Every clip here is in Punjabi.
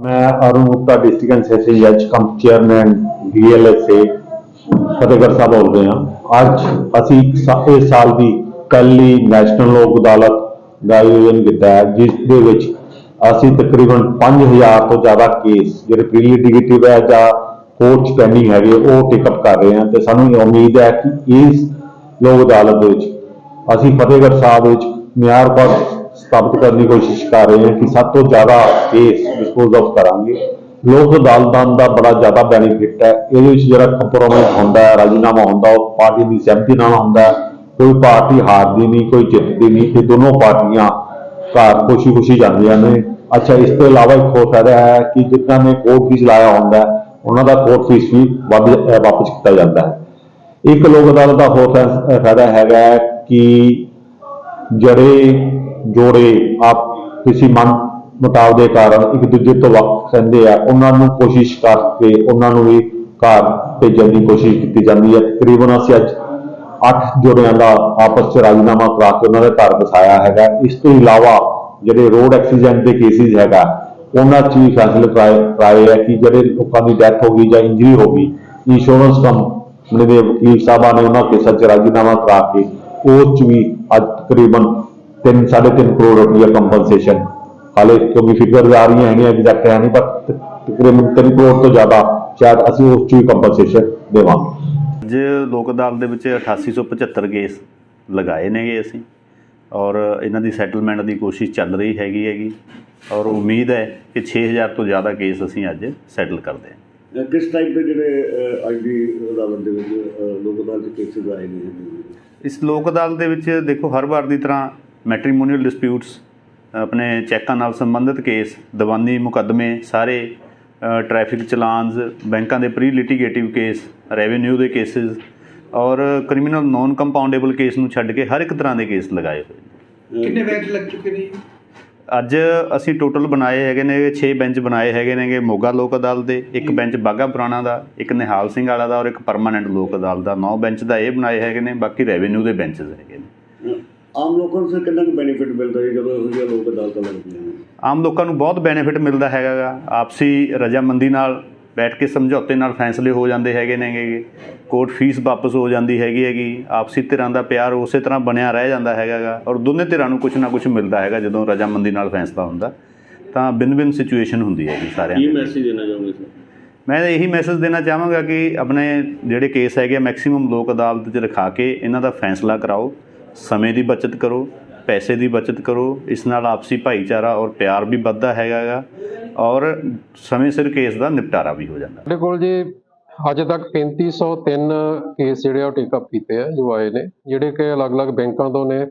ਮੈਂ Arun Gupta district and session ਜੱਜ ਕਮ ਚੇਅਰਮੈਨ ਡੀਐਲਐਸਏ ਫਤਿਹਗੜ੍ਹ ਸਾਹਿਬ ਬੋਲਦੇ ਹਾਂ। ਅੱਜ ਅਸੀਂ ਇਸ ਸਾਲ ਦੀ ਪਹਿਲੀ ਨੈਸ਼ਨਲ ਲੋਕ ਅਦਾਲਤ ਦਾ ਆਯੋਜਨ ਕੀਤਾ ਹੈ, ਜਿਸ ਦੇ ਵਿੱਚ ਅਸੀਂ ਤਕਰੀਬਨ 5000 ਤੋਂ ਜ਼ਿਆਦਾ ਕੇਸ ਜਿਹੜੇ ਪ੍ਰੀ ਲਿਟੀਗੇਟਿਵ ਹੈ ਜਾਂ ਕੋਰਟ 'ਚ ਪੈਂਡਿੰਗ ਹੈਗੇ, ਉਹ ਟੇਕ ਅਪ ਕਰ ਰਹੇ ਹਾਂ ਤੇ ਸਾਨੂੰ ਇਹ ਉਮੀਦ ਹੈ ਕਿ ਇਸ ਲੋਕ ਅਦਾਲਤ ਦੇ ਵਿੱਚ ਅਸੀਂ ਫਤਿਹਗੜ੍ਹ ਸਾਹਿਬ ਵਿੱਚ ਮਿਆਰ ਪਰ ਸਥਾਪਿਤ ਕਰਨ ਦੀ ਕੋਸ਼ਿਸ਼ ਕਰ ਰਹੇ ਹਾਂ ਕਿ ਸਭ ਤੋਂ ਜ਼ਿਆਦਾ ਕੇਸ ਡਿਸਪੋਜ਼ ਆਫ ਕਰਾਂਗੇ। ਲੋਕ ਅਦਾਲਤਾਂ ਦਾ ਬੜਾ ਜ਼ਿਆਦਾ ਬੈਨੀਫਿਟ ਹੈ। ਇਹਦੇ ਵਿੱਚ ਜਿਹੜਾ ਕੰਪਰੋਮਾਈਜ਼ ਹੁੰਦਾ ਹੈ, ਰਾਜੀਨਾਮਾ ਹੁੰਦਾ, ਉਹ ਪਾਰਟੀ ਦੀ ਸਹਿਮਤੀ ਨਾਲ ਹੁੰਦਾ ਕੋਈ ਪਾਰਟੀ ਹਾਰਦੀ ਨਹੀਂ, ਕੋਈ ਜਿੱਤਦੀ ਨਹੀਂ ਤੇ ਦੋਨੋਂ ਪਾਰਟੀਆਂ ਘਰ ਖੁਸ਼ੀ ਖੁਸ਼ੀ ਜਾਂਦੀਆਂ ਨੇ। ਅੱਛਾ, ਇਸ ਤੋਂ ਇਲਾਵਾ ਇੱਕ ਹੋਰ ਫਾਇਦਾ ਹੈ ਕਿ ਜਿਨ੍ਹਾਂ ਨੇ ਕੋਰਟ ਫੀਸ ਲਾਇਆ ਹੁੰਦਾ ਉਹਨਾਂ ਦਾ ਕੋਰਟ ਫੀਸ ਵੀ ਵੱਧ ਵਾਪਸ ਕੀਤਾ ਜਾਂਦਾ ਹੈ। ਇੱਕ ਲੋਕ ਅਦਾਲਤ ਦਾ ਹੋਰ ਫੈ- ਫਾਇਦਾ ਹੈਗਾ ਹੈ ਕਿ ਜਿਹੜੇ ਜੋੜੇ ਆਪ ਕਿਸੇ ਮਨ ਮੁਟਾਵ ਦੇ ਕਾਰਨ ਇੱਕ ਦੂਜੇ ਤੋਂ ਵੱਖ ਰਹਿੰਦੇ ਆ, ਉਹਨਾਂ ਨੂੰ ਕੋਸ਼ਿਸ਼ ਕਰਕੇ ਉਹਨਾਂ ਨੂੰ ਵੀ ਘਰ ਭੇਜਣ ਦੀ ਕੋਸ਼ਿਸ਼ ਕੀਤੀ ਜਾਂਦੀ ਹੈ ਤਕਰੀਬਨ ਅਸੀਂ ਅੱਜ ਅੱਠ ਜੋੜਿਆਂ ਦਾ ਆਪਸ ਚ ਰਾਜੀਨਾਮਾ ਕਰਾ ਕੇ ਉਹਨਾਂ ਦੇ ਘਰ ਵਸਾਇਆ ਹੈਗਾ। ਇਸ ਤੋਂ ਇਲਾਵਾ ਜਿਹੜੇ ਰੋਡ ਐਕਸੀਡੈਂਟ ਦੇ ਕੇਸਿਸ ਹੈਗਾ, ਉਹਨਾਂ 'ਚ ਵੀ ਫੈਸਲੇ ਕਰਾਏ ਕਰਾਏ ਹੈ ਕਿ ਜਿਹੜੇ ਲੋਕਾਂ ਦੀ ਡੈਥ ਹੋ ਗਈ ਜਾਂ ਇੰਜਰੀ ਹੋ ਗਈ ਇੰਸ਼ੋਰੈਂਸ ਕੰਪਨੀ ਦੇ ਵਕੀਲ ਸਾਹਿਬਾਂ ਨੇ ਉਹਨਾਂ ਕੇਸਾਂ 'ਚ ਰਾਜੀਨਾਮਾ ਕਰਾ ਕੇ, ਉਸ 'ਚ ਵੀ ਅੱਜ ਤਕਰੀਬਨ 3 3.5 ਕਰੋੜ ਰੁਪਏ ਕੰਪਨਸੇਸ਼ਨ ਹਾਲੇ ਕਿਉਂਕਿ ਫਿਗਰਸ ਆ ਰਹੀਆਂ ਹੈਗੀਆਂ ਐਗਜ਼ੈਕਟ ਹੈ ਨਹੀਂ ਪਰ ਤਕਰੀਬਨ 3 ਕਰੋੜ ਤੋਂ ਜ਼ਿਆਦਾ ਸ਼ਾਇਦ ਅਸੀਂ ਉਸ 'ਚ ਵੀ ਕੰਪਨਸੇਸ਼ਨ ਦੇਵਾਂਗੇ। ਅੱਜ ਲੋਕ ਅਦਾਲਤ ਦੇ ਵਿੱਚ 8875 ਕੇਸ ਲਗਾਏ ਨੇਗੇ ਅਸੀਂ ਔਰ ਇਹਨਾਂ ਦੀ ਸੈਟਲਮੈਂਟ ਦੀ ਕੋਸ਼ਿਸ਼ ਚੱਲ ਰਹੀ ਹੈਗੀ ਹੈਗੀ ਔਰ ਉਮੀਦ ਹੈ ਕਿ 6000 ਤੋਂ ਜ਼ਿਆਦਾ ਕੇਸ ਅਸੀਂ ਅੱਜ ਸੈਟਲ ਕਰਦੇ ਹਾਂ। ਕਿਸ ਟਾਈਪ ਦੇ ਜਿਹੜੇ ਦੀ ਅਦਾਲਤ ਦੇ ਵਿੱਚ ਲੋਕ ਅਦਾਲਤ ਦੇ ਕੇਸਿਸ ਆਏ ਨੇ? ਇਸ ਲੋਕ ਅਦਾਲਤ ਦੇ ਵਿੱਚ ਦੇਖੋ ਹਰ ਵਾਰ ਦੀ ਤਰ੍ਹਾਂ ਮੈਟ੍ਰੀਮੋਨੀਅਲ ਡਿਸਪਿਊਟਸ ਆਪਣੇ ਚੈੱਕਾਂ ਨਾਲ ਸੰਬੰਧਿਤ ਕੇਸ ਦੀਵਾਨੀ ਮੁਕੱਦਮੇ ਸਾਰੇ ਟ੍ਰੈਫਿਕ ਚਲਾਨਸ ਬੈਂਕਾਂ ਦੇ ਪ੍ਰੀ ਲਿਟੀਗੇਟਿਵ ਕੇਸ ਰੈਵਨਿਊ ਦੇ ਕੇਸਿਸ ਔਰ ਕ੍ਰਿਮੀਨਲ ਨੋਨ ਕੰਪਾਊਂਡੇਬਲ ਕੇਸ ਨੂੰ ਛੱਡ ਕੇ ਹਰ ਇੱਕ ਤਰ੍ਹਾਂ ਦੇ ਕੇਸ ਲਗਾਏ ਹੋਏ ਕਿੰਨੇ ਬੈਂਚ ਲੱਗ ਚੁੱਕੇ ਨੇ? ਅੱਜ ਅਸੀਂ ਟੋਟਲ ਬਣਾਏ ਹੈਗੇ ਨੇ 6 ਬੈਂਚ ਬਣਾਏ ਹੈਗੇ ਨੇਗੇ ਮੋਗਾ ਲੋਕ ਅਦਾਲਤ ਦੇ ਇੱਕ ਬੈਂਚ ਬਾਗਾ ਪੁਰਾਣਾ ਦਾ ਇੱਕ ਨਿਹਾਲ ਸਿੰਘ ਵਾਲਾ ਦਾ ਔਰ ਇੱਕ ਪਰਮਾਨੈਂਟ ਲੋਕ ਅਦਾਲਤ ਦਾ। 9 ਬੈਂਚ ਦਾ ਇਹ ਬਣਾਏ ਹੈਗੇ ਨੇ ਬਾਕੀ ਰੈਵਨਿਊ ਦੇ ਬੈਂਚਸ ਹੈਗੇ ਨੇ। ਆਮ ਲੋਕਾਂ ਨੂੰ ਸਰ ਕਿੰਨਾ ਕੁ ਬੈਨੀਫਿਟ ਮਿਲਦਾ ਹੈ ਜਦੋਂ ਇਹੋ ਜਿਹੀਆਂ ਲੋਕ ਅਦਾਲਤਾਂ ਲੱਗਦੀਆਂ ਨੇ? ਆਮ ਲੋਕਾਂ ਨੂੰ ਬਹੁਤ ਬੈਨੀਫਿਟ ਮਿਲਦਾ ਹੈਗਾ ਗਾ। ਆਪਸੀ ਰਜਾਮੰਦੀ ਨਾਲ ਬੈਠ ਕੇ ਸਮਝੌਤੇ ਨਾਲ ਫੈਸਲੇ ਹੋ ਜਾਂਦੇ ਹੈਗੇ ਨੇਗੇ। ਕੋਰਟ ਫੀਸ ਵਾਪਸ ਹੋ ਜਾਂਦੀ ਹੈਗੀ ਹੈਗੀ। ਆਪਸੀ ਧਿਰਾਂ ਦਾ ਪਿਆਰ ਉਸੇ ਤਰ੍ਹਾਂ ਬਣਿਆ ਰਹਿ ਜਾਂਦਾ ਹੈਗਾ ਗਾ ਔਰ ਦੋਨੇ ਧਿਰਾਂ ਨੂੰ ਕੁਝ ਨਾ ਕੁਝ ਮਿਲਦਾ ਹੈਗਾ ਜਦੋਂ ਰਜਾਮੰਦੀ ਨਾਲ ਫੈਸਲਾ ਹੁੰਦਾ। ਤਾਂ ਬਿਨ ਬਿਨ ਸਿਚੁਏਸ਼ਨ ਹੁੰਦੀ ਹੈਗੀ ਸਾਰਿਆਂ ਕੀ ਦੀ। ਮੈਸੇਜ ਦੇਣਾ ਚਾਹੁੰਦੇ ਸਰ? ਮੈਂ ਇਹੀ ਮੈਸੇਜ ਦੇਣਾ ਚਾਹਾਂਗਾ ਕਿ ਆਪਣੇ ਜਿਹੜੇ ਕੇਸ ਹੈਗੇ ਮੈਕਸਿਮਮ ਲੋਕ ਅਦਾਲਤ 'ਚ ਰਖਾ ਕੇ ਇਹਨਾਂ ਦਾ ਫੈਸਲਾ ਕਰਾਓ। ਸਮੇਂ ਦੀ ਬਚਤ ਕਰੋ, ਪੈਸੇ ਦੀ ਬਚਤ ਕਰੋ, ਇਸ ਨਾਲ ਆਪਸੀ ਭਾਈਚਾਰਾ ਔਰ ਪਿਆਰ ਵੀ ਵੱਧਦਾ ਹੈਗਾ ਗਾ, ਔਰ ਸਮੇਂ ਸਿਰ ਕੇਸ ਦਾ ਨਿਪਟਾਰਾ ਵੀ ਹੋ ਜਾਂਦਾ। ਸਾਡੇ ਕੋਲ ਜੀ ਅੱਜ ਤੱਕ 3503 ਕੇਸ ਜਿਹੜੇ ਆ ਉਹ ਟੇਕ ਅਪ ਕੀਤੇ ਆ, ਜੋ ਆਏ ਨੇ, ਜਿਹੜੇ ਕਿ ਅਲੱਗ-ਅਲੱਗ ਬੈਂਕਾਂ ਤੋਂ ਨੇ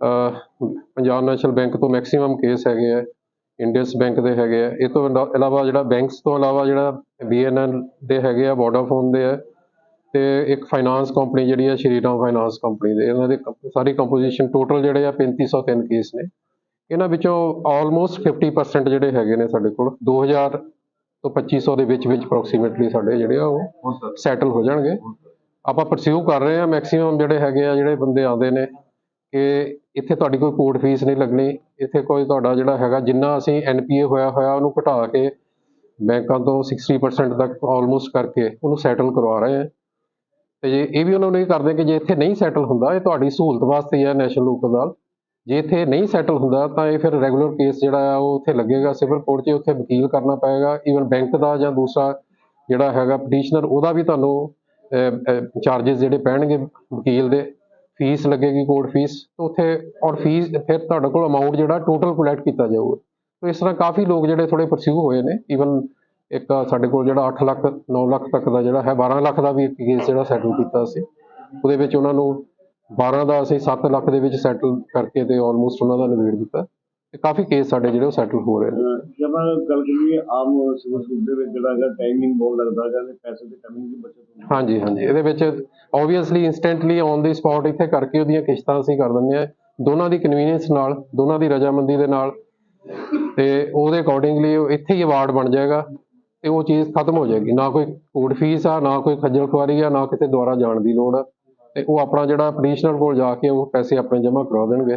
ਪੰਜਾਬ ਨੈਸ਼ਨਲ ਬੈਂਕ ਤੋਂ ਮੈਕਸਿਮਮ ਕੇਸ ਹੈਗੇ ਆ, ਇੰਡੀਅਸ ਬੈਂਕ ਦੇ ਹੈਗੇ ਆ, ਇਹ ਤੋਂ ਇਲਾ- ਇਲਾਵਾ ਜਿਹੜਾ ਬੈਂਕਸ ਤੋਂ ਇਲਾਵਾ ਜਿਹੜਾ ਬੀਐਨਐਲ ਦੇ ਹੈਗੇ ਆ, ਵੋਡਾਫੋਨ ਦੇ ਆ ਤੇ ਇੱਕ ਫਾਈਨਾਂਸ ਕੰਪਨੀ ਜਿਹੜੀ ਆ ਸ਼੍ਰੀਰਾਮ ਫਾਈਨਾਂਸ ਕੰਪਨੀ ਦੇ ਇਹਨਾਂ ਦੇ ਸਾਰੀ ਕੰਪੋਜੀਸ਼ਨ ਟੋਟਲ ਜਿਹੜੇ ਆ 3503 ਕੇਸ ਨੇ। ਇਹਨਾਂ ਵਿੱਚੋਂ ਆਲਮੋਸਟ 50% ਜਿਹੜੇ ਹੈਗੇ ਨੇ ਸਾਡੇ ਕੋਲ 2000 ਤੋਂ 2500 ਦੇ ਵਿੱਚ ਵਿੱਚ ਅਪਰੋਕਸੀਮੇਟਲੀ ਸਾਡੇ ਜਿਹੜੇ ਆ ਉਹ ਸੈਟਲ ਹੋ ਜਾਣਗੇ। ਆਪਾਂ ਪਰਸਿਊ ਕਰ ਰਹੇ ਆ ਮੈਕਸਿਮਮ ਜਿਹੜੇ ਹੈਗੇ ਆ ਜਿਹੜੇ ਬੰਦੇ ਆਉਂਦੇ ਨੇ ਕਿ ਇੱਥੇ ਤੁਹਾਡੀ ਕੋਈ ਕੋਰਟ ਫੀਸ ਨਹੀਂ ਲੱਗਣੀ ਇੱਥੇ ਕੋਈ ਤੁਹਾਡਾ ਜਿਹੜਾ ਹੈਗਾ ਜਿੰਨਾ ਅਸੀਂ ਐਨਪੀਏ ਹੋਇਆ ਹੋਇਆ ਉਹਨੂੰ ਘਟਾ ਕੇ ਬੈਂਕਾਂ ਤੋਂ 60% ਤੱਕ ਆਲਮੋਸਟ ਕਰਕੇ ਉਹਨੂੰ ਸੈਟਲ ਕਰਵਾ ਰਹੇ ਆ ਤੇ ਜੇ ਇਹ ਵੀ ਉਹਨਾਂ ਨੂੰ ਇਹ ਕਰਦੇ ਕਿ ਜੇ ਇੱਥੇ ਨਹੀਂ ਸੈਟਲ ਹੁੰਦਾ, ਇਹ ਤੁਹਾਡੀ ਸਹੂਲਤ ਵਾਸਤੇ ਹੈ ਨੈਸ਼ਨਲ ਲੋਕ ਅਦਾਲਤ ਜੇ ਇੱਥੇ ਨਹੀਂ ਸੈਟਲ ਹੁੰਦਾ, ਤਾਂ ਇਹ ਫਿਰ ਰੈਗੂਲਰ ਕੇਸ ਜਿਹੜਾ ਆ, ਉਹ ਉੱਥੇ ਲੱਗੇਗਾ ਸਿਵਲ ਕੋਰਟ 'ਚ ਉੱਥੇ ਵਕੀਲ ਕਰਨਾ ਪਏਗਾ ਈਵਨ ਬੈਂਕ ਦਾ ਜਾਂ ਦੂਸਰਾ ਜਿਹੜਾ ਹੈਗਾ ਪਟੀਸ਼ਨਰ ਉਹਦਾ ਵੀ ਤੁਹਾਨੂੰ ਚਾਰजेस ਜਿਹੜੇ ਪੈਣਗੇ ਵਕੀਲ ਦੇ। ਫੀਸ ਲੱਗੇਗੀ ਕੋਰਟ ਫੀਸ ਉੱਥੇ ਔਰ ਫੀਸ ਫਿਰ ਤੁਹਾਡੇ ਕੋਲ ਅਮਾਉਂਟ ਜਿਹੜਾ ਟੋਟਲ ਕਲੈਕਟ ਕੀਤਾ ਜਾਊਗਾ। ਤਾਂ ਇਸ ਤਰ੍ਹਾਂ ਕਾਫੀ ਲੋਕ ਜਿਹੜੇ ਥੋੜੇ ਪਰਸਿਊ ਹੋਏ ਨੇ ਈਵਨ ਇੱਕ ਸਾਡੇ ਕੋਲ ਜਿਹੜਾ 8 ਲੱਖ 9 ਲੱਖ ਤੱਕ ਦਾ ਜਿਹੜਾ ਹੈ 12 ਲੱਖ ਦਾ ਵੀ ਇੱਕ ਕੇਸ ਜਿਹੜਾ ਸੈਟਲ ਕੀਤਾ ਸੀ। ਉਹਦੇ ਵਿੱਚ ਉਹਨਾਂ ਨੂੰ 12 ਦਾ ਅਸੀਂ 7 ਲੱਖ ਦੇ ਵਿੱਚ ਸੈਟਲ ਕਰਕੇ ਤੇ ਆਲਮੋਸਟ ਉਹਨਾਂ ਦਾ ਨਿਬੇੜ ਦਿੱਤਾ। ਤੇ ਕਾਫੀ ਕੇਸ ਸਾਡੇ ਜਿਹੜੇ ਉਹ ਸੈਟਲ ਹੋ ਰਹੇ ਨੇ। ਅਹ, ਜੇ ਆਪਾਂ ਗੱਲ ਕਰੀਏ ਆਮ ਸਿਵਲ ਦੇ ਵਿੱਚ ਜਿਹੜਾ ਹੈਗਾ ਟਾਈਮਿੰਗ ਬਹੁਤ ਲੱਗਦਾ ਹੈਗਾ ਤੇ ਪੈਸੇ ਦੀ ਕਮੀ ਦੀ ਬਚਤ ਹੁੰਦੀ ਹਾਂਜੀ ਹਾਂਜੀ। ਇਹਦੇ ਵਿੱਚ obviously instantly on the spot ਇੱਥੇ ਕਰਕੇ ਉਹਦੀਆਂ ਕਿਸ਼ਤਾਂ ਅਸੀਂ ਕਰ ਦਿੰਦੇ ਆ ਦੋਨਾਂ ਦੀ ਕਨਵੀਨੀਅੰਸ ਨਾਲ ਦੋਨਾਂ ਦੀ ਰਜਾਮੰਦੀ ਦੇ ਨਾਲ ਤੇ ਉਹਦੇ ਅਕੋਰਡਿੰਗਲੀ ਇੱਥੇ ਹੀ ਅਵਾਰਡ ਬਣ ਜਾਏਗਾ। ਤੇ ਉਹ ਚੀਜ਼ ਖਤਮ ਹੋ ਜਾਏਗੀ। ਨਾ ਕੋਈ ਕੋਰਟ ਫੀਸ ਆ, ਨਾ ਕੋਈ ਖੱਜਲ ਖੁਆਰੀ ਆ, ਨਾ ਕਿਤੇ ਦੁਆਰਾ ਜਾਣ ਦੀ ਲੋੜ ਆ। ਤੇ ਉਹ ਆਪਣਾ ਜਿਹੜਾ ਪਟੀਸ਼ਨਰ ਕੋਲ ਜਾ ਕੇ ਉਹ ਪੈਸੇ ਆਪਣੇ ਜਮ੍ਹਾਂ ਕਰਵਾ ਦੇਣਗੇ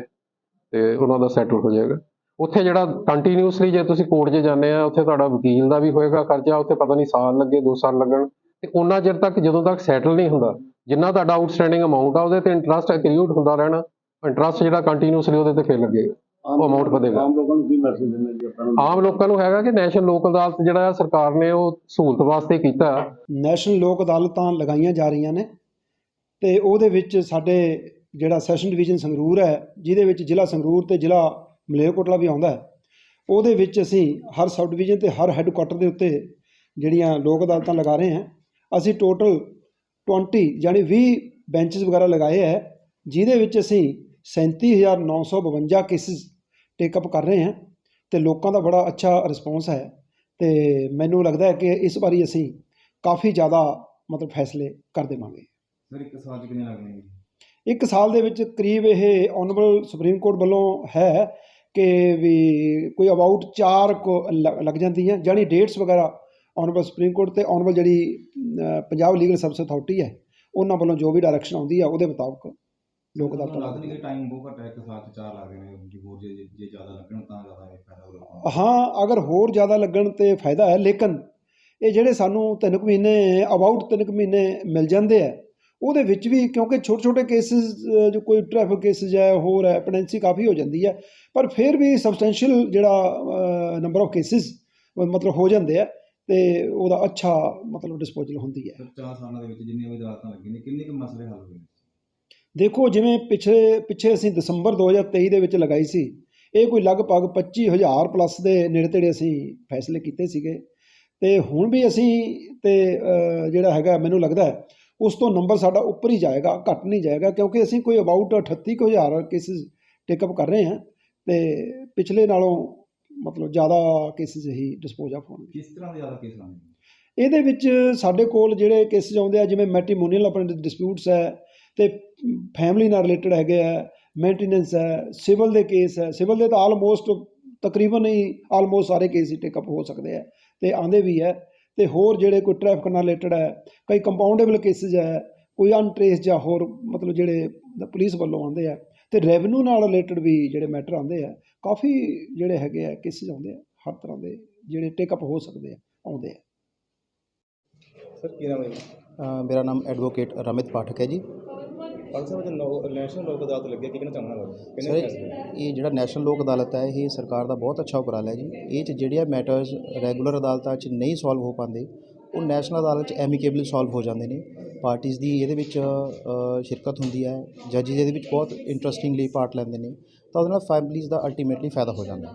ਤੇ ਉਹਨਾਂ ਦਾ ਸੈਟਲ ਹੋ ਜਾਏਗਾ। ਉੱਥੇ ਜਿਹੜਾ ਕੰਟੀਨਿਊਸਲੀ ਜੇ ਤੁਸੀਂ ਕੋਰਟ 'ਚ ਜਾਂਦੇ ਆ, ਉੱਥੇ ਤੁਹਾਡਾ ਵਕੀਲ ਦਾ ਵੀ ਹੋਏਗਾ ਖਰਚਾ ਉੱਥੇ ਪਤਾ ਨਹੀਂ ਸਾਲ ਲੱਗੇ 2 ਸਾਲ ਲੱਗਣ। ਤੇ ਉਹਨਾਂ ਚਿਰ ਤੱਕ ਜਦੋਂ ਤੱਕ ਸੈਟਲ ਨਹੀਂ ਹੁੰਦਾ, ਜਿੰਨਾ ਤੁਹਾਡਾ ਆਊਟਸਟੈਂਡਿੰਗ ਅਮਾਉਂਟ ਆ, ਉਹਦੇ ਤੇ ਇੰਟਰਸਟ ਐਕਰੀਊਟ ਹੁੰਦਾ ਰਹਿਣਾ। ਇੰਟਰਸਟ ਜਿਹੜਾ ਕੰਟੀਨਿਊਸਲੀ ਉਹਦੇ ਤੇ ਫਿਰ ਲੱਗੇਗਾ। ਉਹ amount ਵਧੇਗਾ। ਆਮ ਲੋਕਾਂ ਨੂੰ ਕੀ ਮੈਸੇਜ ਦਿੰਦੇ ਜੀ ਆਪਾਂ ਨੂੰ ਆਮ ਲੋਕਾਂ ਨੂੰ ਹੈਗਾ ਕਿ ਨੈਸ਼ਨਲ ਲੋਕ ਅਦਾਲਤ ਜਿਹੜਾ ਸਰਕਾਰ ਨੇ ਉਹ ਸਹੂਲਤ ਵਾਸਤੇ ਕੀਤਾ ਨੈਸ਼ਨਲ ਲੋਕ ਅਦਾਲਤਾਂ ਲਗਾਈਆਂ ਜਾ ਰਹੀਆਂ ਨੇ ਤੇ ਉਹਦੇ ਵਿੱਚ ਸਾਡੇ ਜਿਹੜਾ ਸੈਸ਼ਨ ਡਿਵੀਜ਼ਨ ਸੰਗਰੂਰ ਹੈ ਜਿਹਦੇ ਵਿੱਚ ਜ਼ਿਲ੍ਹਾ ਸੰਗਰੂਰ ਤੇ ਜ਼ਿਲ੍ਹਾ ਮਲੇਰਕੋਟਲਾ ਵੀ ਆਉਂਦਾ ਹੈ ਉਹਦੇ ਵਿੱਚ ਅਸੀਂ ਹਰ ਸਬ ਡਿਵੀਜ਼ਨ ਤੇ ਹਰ ਹੈੱਡਕੁਆਟਰ ਦੇ ਉੱਤੇ ਜਿਹੜੀਆਂ ਲੋਕ ਅਦਾਲਤਾਂ ਲਗਾ ਰਹੇ ਹਾਂ ਅਸੀਂ ਟੋਟਲ 20 ਯਾਨੀ 20 ਬੈਂਚਸ ਵਗੈਰਾ ਲਗਾਏ ਹੈ ਜਿਹਦੇ ਵਿੱਚ ਅਸੀਂ 37952 ਕੇਸਿਸ ਟੇਕ ਅਪ ਕਰ ਰਹੇ ਹਾਂ ਤੇ ਲੋਕਾਂ ਦਾ ਬੜਾ ਅੱਛਾ ਰਿਸਪੌਂਸ ਹੈ ਤੇ ਮੈਨੂੰ ਲੱਗਦਾ ਹੈ ਕਿ ਇਸ ਵਾਰੀ ਅਸੀਂ ਕਾਫੀ ਜ਼ਿਆਦਾ ਮਤਲਬ ਫੈਸਲੇ ਕਰ ਦੇਵਾਂਗੇ। ਸਰ ਇੱਕ ਸਾਲ ਚ ਕਿੰਨੇ ਲੱਗਣੇ ਨੇ ਇੱਕ ਸਾਲ ਦੇ ਵਿੱਚ ਕਰੀਬ ਇਹ ਆਨਰੇਬਲ ਸੁਪਰੀਮ ਕੋਰਟ ਵੱਲੋਂ ਹੈ ਕਿ ਵੀ ਕੋਈ ਅਬਾਊਟ 4 ਕੋ ਲ- ਲੱਗ ਜਾਂਦੀ ਹੈ ਜਾਨੀ ਡੇਟਸ ਵਗੈਰਾ ਆਨਰੇਬਲ ਸੁਪਰੀਮ ਕੋਰਟ ਤੇ ਆਨਰੇਬਲ ਜਿਹੜੀ ਪੰਜਾਬ ਲੀਗਲ ਸਰਵਿਸ ਅਥਾਰਟੀ ਹੈ ਉਹਨਾਂ ਵੱਲੋਂ ਜੋ ਵੀ ਡਾਇਰੈਕਸ਼ਨ ਆਉਂਦੀ ਹੈ ਉਹਦੇ ਮੁਤਾਬਕ ਲੋਕ ਅਦਾਲਤਾਂ ਲੱਗਦਾ ਲੱਗਦੀਆਂ ਨਹੀਂ ਕਿ ਟਾਈਮ ਬਹੁਤ ਘੱਟ ਹੈ ਇੱਕ ਸਾਲ ਚ ਚਾਰ ਲੱਗਦੇ ਨੇ ਜੇ ਹੋਰ ਜੇ ਜੇ ਜ਼ਿਆਦਾ ਲੱਗਣ ਤਾਂ ਜ਼ਿਆਦਾ ਇਹ ਫਾਇਦਾ ਹੋਊਗਾ ਹਾਂ ਅਗਰ ਹੋਰ ਜ਼ਿਆਦਾ ਲੱਗਣ ਤੇ ਫਾਇਦਾ ਹੈ ਲੇਕਿਨ ਇਹ ਜਿਹੜੇ ਸਾਨੂੰ ਤਿੰਨ ਕੁ ਮਹੀਨੇ ਅਬਾਊਟ ਤਿੰਨ ਕੁ ਮਹੀਨੇ ਮਿਲ ਜਾਂਦੇ ਆ ਉਹਦੇ ਵਿੱਚ ਵੀ ਕਿਉਂਕਿ ਛੋਟੇ ਛੋਟੇ ਕੇਸਿਸ ਜੋ ਕੋਈ ਟ੍ਰੈਫਿਕ ਕੇਸਿਸ ਹੈ ਹੋਰ ਹੈ ਪੈਂਡੈਂਸੀ ਕਾਫੀ ਹੋ ਜਾਂਦੀ ਹੈ ਪਰ ਫਿਰ ਵੀ ਸਬਸਟੈਂਸ਼ੀਅਲ ਜਿਹੜਾ ਨੰਬਰ ਆਫ ਕੇਸਿਸ ਮਤਲਬ ਹੋ ਜਾਂਦੇ ਆ ਤੇ ਉਹਦਾ ਅੱਛਾ ਮਤਲਬ ਡਿਸਪੋਜ਼ਲ ਹੁੰਦੀ ਹੈ। ਸਰ ਚਾਰ ਸਾਲਾਂ ਦੇ ਵਿੱਚ ਜਿੰਨੀਆਂ ਵੀ ਅਦਾਲਤਾਂ ਲੱਗੀਆਂ ਨੇ ਕਿੰਨੇ ਕੁ ਮਸਲੇ ਹੱਲ ਹੋਏ ਨੇ? ਦੇਖੋ ਜਿਵੇਂ ਪਿਛਲੇ ਪਿੱਛੇ ਅਸੀਂ ਦਸੰਬਰ 2023 ਦੇ ਵਿੱਚ ਲਗਾਈ ਸੀ ਇਹ ਕੋਈ ਲਗਭਗ 25000 ਪਲੱਸ ਦੇ ਨੇੜੇ ਤੇੜੇ ਅਸੀਂ ਫੈਸਲੇ ਕੀਤੇ ਸੀਗੇ। ਤੇ ਹੁਣ ਵੀ ਅਸੀਂ ਤੇ ਜਿਹੜਾ ਹੈਗਾ ਮੈਨੂੰ ਲੱਗਦਾ ਉਸ ਤੋਂ ਨੰਬਰ ਸਾਡਾ ਉੱਪਰ ਹੀ ਜਾਏਗਾ ਘੱਟ ਨਹੀਂ ਜਾਏਗਾ ਕਿਉਂਕਿ ਅਸੀਂ ਕੋਈ ਅਬਾਊਟ 38000 ਕੇਸਿਸ ਟੇਕਅਪ ਕਰ ਰਹੇ ਹਾਂ ਤੇ ਪਿਛਲੇ ਨਾਲੋਂ ਮਤਲਬ ਜ਼ਿਆਦਾ ਕੇਸਿਸ ਹੀ ਡਿਸਪੋਜ਼ ਆਫ ਹੋਣਗੇ। ਕਿਸ ਤਰ੍ਹਾਂ ਦੇ ਜ਼ਿਆਦਾ ਕੇਸ ਆਉਂਦੇ ਨੇ ਇਹਦੇ ਵਿੱਚ ਸਾਡੇ ਕੋਲ ਜਿਹੜੇ ਕੇਸਿਸ ਆਉਂਦੇ ਆ ਜਿਵੇਂ ਮੈਟ੍ਰੀਮੋਨੀਅਲ ਆਪਣੇ ਡਿਸਪਿਊਟਸ ਹੈ ਤੇ ਫੈਮਿਲੀ ਨਾਲ ਰਿਲੇਟਡ ਹੈਗੇ ਆ ਮੇਨਟੇਨੈਂਸ ਹੈ ਸਿਵਲ ਦੇ ਕੇਸ ਹੈ ਸਿਵਲ ਦੇ ਤਾਂ ਆਲਮੋਸਟ ਤਕਰੀਬਨ ਹੀ ਆਲਮੋਸਟ ਸਾਰੇ ਕੇਸ ਹੀ ਟੇਕਅਪ ਹੋ ਸਕਦੇ ਆ ਤੇ ਆਂਦੇ ਵੀ ਹੈ ਤੇ ਹੋਰ ਜਿਹੜੇ ਕੋਈ ਟ੍ਰੈਫਿਕ ਨਾਲ ਰਿਲੇਟਡ ਹੈ ਕਈ ਕੰਪਾਊਂਡੇਬਲ ਕੇਸਿਸ ਹੈ ਕੋਈ ਅਨਟ੍ਰੇਸ ਜਾਂ ਹੋਰ ਮਤਲਬ ਜਿਹੜੇ ਪੁਲਿਸ ਵੱਲੋਂ ਆਉਂਦੇ ਆ ਤੇ ਰੈਵਨਿਊ ਨਾਲ ਰਿਲੇਟਡ ਵੀ ਜਿਹੜੇ ਮੈਟਰ ਆਉਂਦੇ ਆ ਕਾਫੀ ਜਿਹੜੇ ਹੈਗੇ ਆ ਕੇਸਿਸ ਆਉਂਦੇ ਆ ਹਰ ਤਰ੍ਹਾਂ ਦੇ ਜਿਹੜੇ ਟੇਕਅਪ ਹੋ ਸਕਦੇ ਆ ਆਉਂਦੇ ਆ। ਸਰ ਕੀ ਨਾਮ ਹੈ ਮੇਰਾ ਨਾਮ ਐਡਵੋਕੇਟ ਰਮਿਤ ਪਾਠਕ ਹੈ ਜੀ। ਪੰਜ ਸਾਹਿਬ ਜੋ ਨੈਸ਼ਨਲ ਲੋਕ ਅਦਾਲਤ ਲੱਗੇ ਕੀ ਕਹਿਣਾ ਚਾਹੁੰਦਾ ਸਰ ਇਹ ਜਿਹੜਾ ਨੈਸ਼ਨਲ ਲੋਕ ਅਦਾਲਤ ਹੈ ਇਹ ਸਰਕਾਰ ਦਾ ਬਹੁਤ ਅੱਛਾ ਉਪਰਾਲਾ ਹੈ ਜੀ। ਇਹ 'ਚ ਜਿਹੜੀਆਂ ਮੈਟਰਸ ਰੈਗੂਲਰ ਅਦਾਲਤਾਂ 'ਚ ਨਹੀਂ ਸੋਲਵ ਹੋ ਪਾਉਂਦੇ ਉਹ ਨੈਸ਼ਨਲ ਅਦਾਲਤ 'ਚ ਐਮੀਕੇਬਲੀ ਸੋਲਵ ਹੋ ਜਾਂਦੇ ਨੇ। ਪਾਰਟੀਆਂ ਦੀ ਇਹਦੇ ਵਿੱਚ ਸ਼ਿਰਕਤ ਹੁੰਦੀ ਹੈ ਜੱਜਿਸ ਇਹਦੇ ਵਿੱਚ ਬਹੁਤ ਇੰਟਰਸਟਿੰਗਲੀ ਪਾਰਟ ਲੈਂਦੇ ਨੇ। ਤਾਂ ਉਹਦੇ ਨਾਲ ਫੈਮਲੀਜ਼ ਦਾ ਅਲਟੀਮੇਟਲੀ ਫਾਇਦਾ ਹੋ ਜਾਂਦਾ।